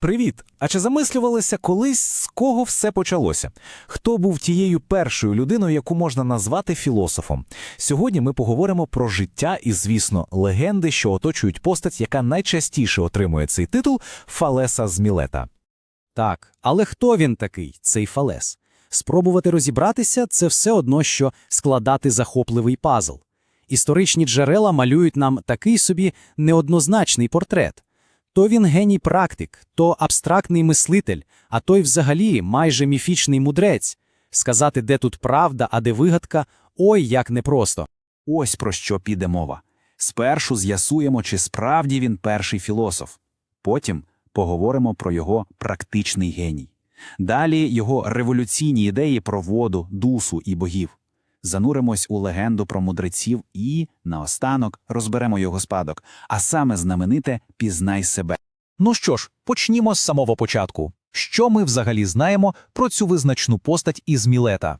Привіт! А чи замислювалися колись, з кого все почалося? Хто був тією першою людиною, яку можна назвати філософом? Сьогодні ми поговоримо про життя і, звісно, легенди, що оточують постать, яка найчастіше отримує цей титул Фалеса з Мілета. Так, але хто він такий, цей фалес? Спробувати розібратися це все одно, що складати захопливий пазл. Історичні джерела малюють нам такий собі неоднозначний портрет. То він геній практик, то абстрактний мислитель, а той взагалі майже міфічний мудрець. Сказати, де тут правда, а де вигадка, ой, як непросто. Ось про що піде мова. Спершу з'ясуємо, чи справді він перший філософ. Потім поговоримо про його практичний геній. Далі його революційні ідеї про воду, дусу і богів. Зануримось у легенду про мудреців і, наостанок, розберемо його спадок, а саме знамените «Пізнай себе». Ну що ж, почнімо з самого початку. Що ми взагалі знаємо про цю визначну постать із Мілета?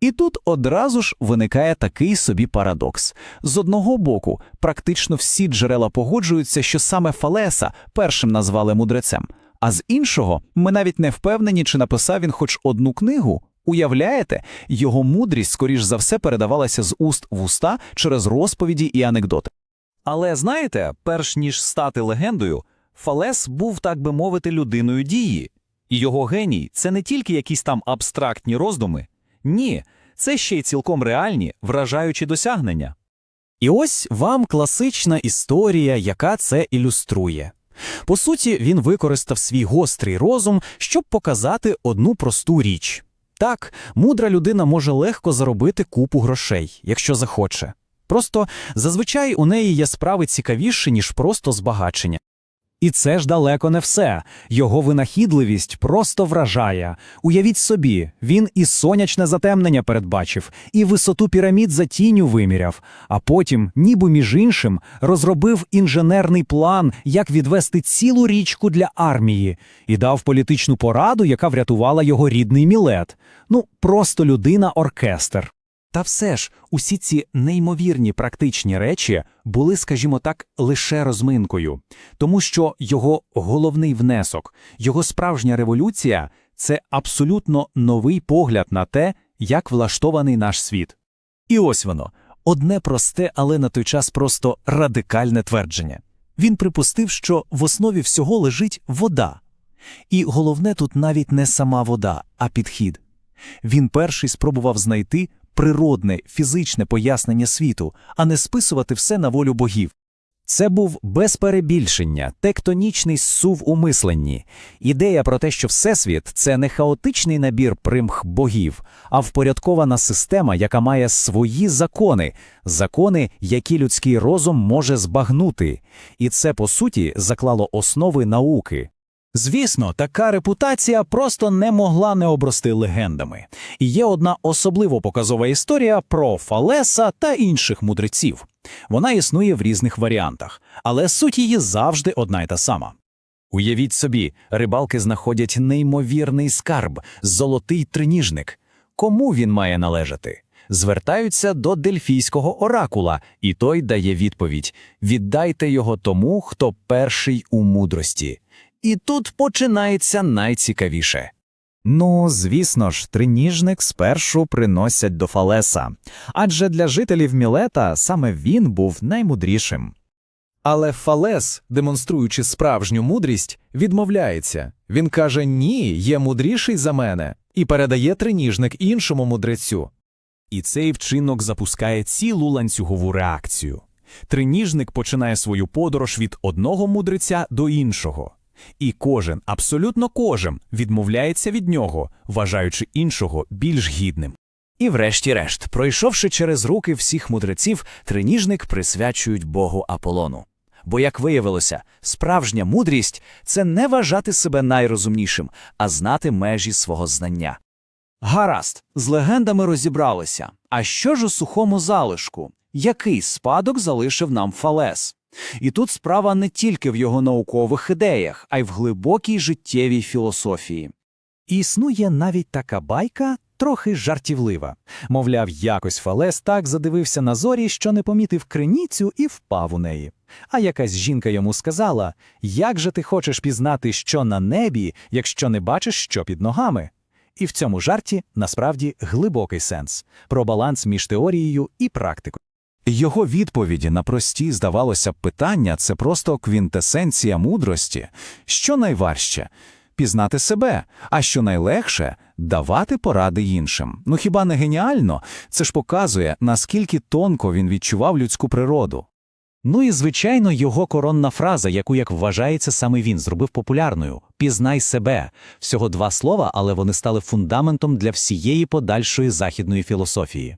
І тут одразу ж виникає такий собі парадокс. З одного боку, практично всі джерела погоджуються, що саме Фалеса першим назвали мудрецем, а з іншого, ми навіть не впевнені, чи написав він хоч одну книгу. Уявляєте, його мудрість, скоріш за все, передавалася з уст в уста через розповіді і анекдоти. Але знаєте, перш ніж стати легендою, Фалес був, так би мовити, людиною дії. І його геній це не тільки якісь там абстрактні роздуми. Ні, це ще й цілком реальні, вражаючі досягнення. І ось вам класична історія, яка це ілюструє. По суті, він використав свій гострий розум, щоб показати одну просту річ. Так, мудра людина може легко заробити купу грошей, якщо захоче. Просто зазвичай у неї є справи цікавіші, ніж просто збагачення. І це ж далеко не все. Його винахідливість просто вражає. Уявіть собі, він і сонячне затемнення передбачив, і висоту пірамід за тінню виміряв, а потім, ніби між іншим, розробив інженерний план, як відвести цілу річку для армії, і дав політичну пораду, яка врятувала його рідний мілет. Ну, просто людина-оркестр. Та все ж, усі ці неймовірні практичні речі були, скажімо так, лише розминкою, тому що його головний внесок, його справжня революція це абсолютно новий погляд на те, як влаштований наш світ. І ось воно одне просте, але на той час просто радикальне твердження. Він припустив, що в основі всього лежить вода. І головне тут навіть не сама вода, а підхід. Він перший спробував знайти природне, фізичне пояснення світу, а не списувати все на волю богів. Це був без перебільшення, тектонічний зсув у мисленні. Ідея про те, що Всесвіт це не хаотичний набір примх богів, а впорядкована система, яка має свої закони, закони, які людський розум може збагнути. І це, по суті, заклало основи науки. Звісно, така репутація просто не могла не обрости легендами. І є одна особливо показова історія про Фалеса та інших мудреців. Вона існує в різних варіантах, але суть її завжди одна й та сама. Уявіть собі, рибалки знаходять неймовірний скарб, золотий триніжник. Кому він має належати? Звертаються до дельфійського оракула, і той дає відповідь: віддайте його тому, хто перший у мудрості. І тут починається найцікавіше. Ну, звісно ж, триніжник спершу приносять до Фалеса, адже для жителів Мілета саме він був наймудрішим. Але Фалес, демонструючи справжню мудрість, відмовляється. Він каже: Ні, є мудріший за мене, і передає триніжник іншому мудрецю. І цей вчинок запускає цілу ланцюгову реакцію. Триніжник починає свою подорож від одного мудреця до іншого. І кожен, абсолютно кожен, відмовляється від нього, вважаючи іншого більш гідним. І врешті-решт, пройшовши через руки всіх мудреців, триніжник присвячують Богу Аполлону. Бо, як виявилося, справжня мудрість це не вважати себе найрозумнішим, а знати межі свого знання. Гаразд, з легендами розібралися. А що ж у сухому залишку? Який спадок залишив нам Фалес? І тут справа не тільки в його наукових ідеях, а й в глибокій життєвій філософії. І існує навіть така байка, трохи жартівлива. Мовляв, якось Фалес так задивився на зорі, що не помітив криніцю і впав у неї. А якась жінка йому сказала: Як же ти хочеш пізнати, що на небі, якщо не бачиш, що під ногами? І в цьому жарті насправді глибокий сенс про баланс між теорією і практикою. Його відповіді на прості, здавалося б, питання – це просто квінтесенція мудрості. Що найважче – пізнати себе, а що найлегше – давати поради іншим. Ну хіба не геніально? Це ж показує, наскільки тонко він відчував людську природу. Ну і, звичайно, його коронна фраза, яку, як вважається, саме він зробив популярною «пізнай себе». Всього два слова, але вони стали фундаментом для всієї подальшої західної філософії.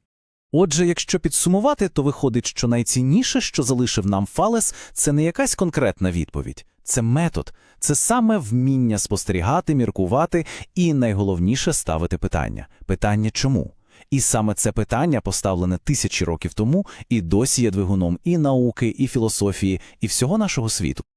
Отже, якщо підсумувати, то виходить, що найцінніше, що залишив нам Фалес, це не якась конкретна відповідь, це метод, це саме вміння спостерігати, міркувати і, найголовніше, ставити питання. Питання чому? І саме це питання, поставлене тисячі років тому, і досі є двигуном і науки, і філософії, і всього нашого світу.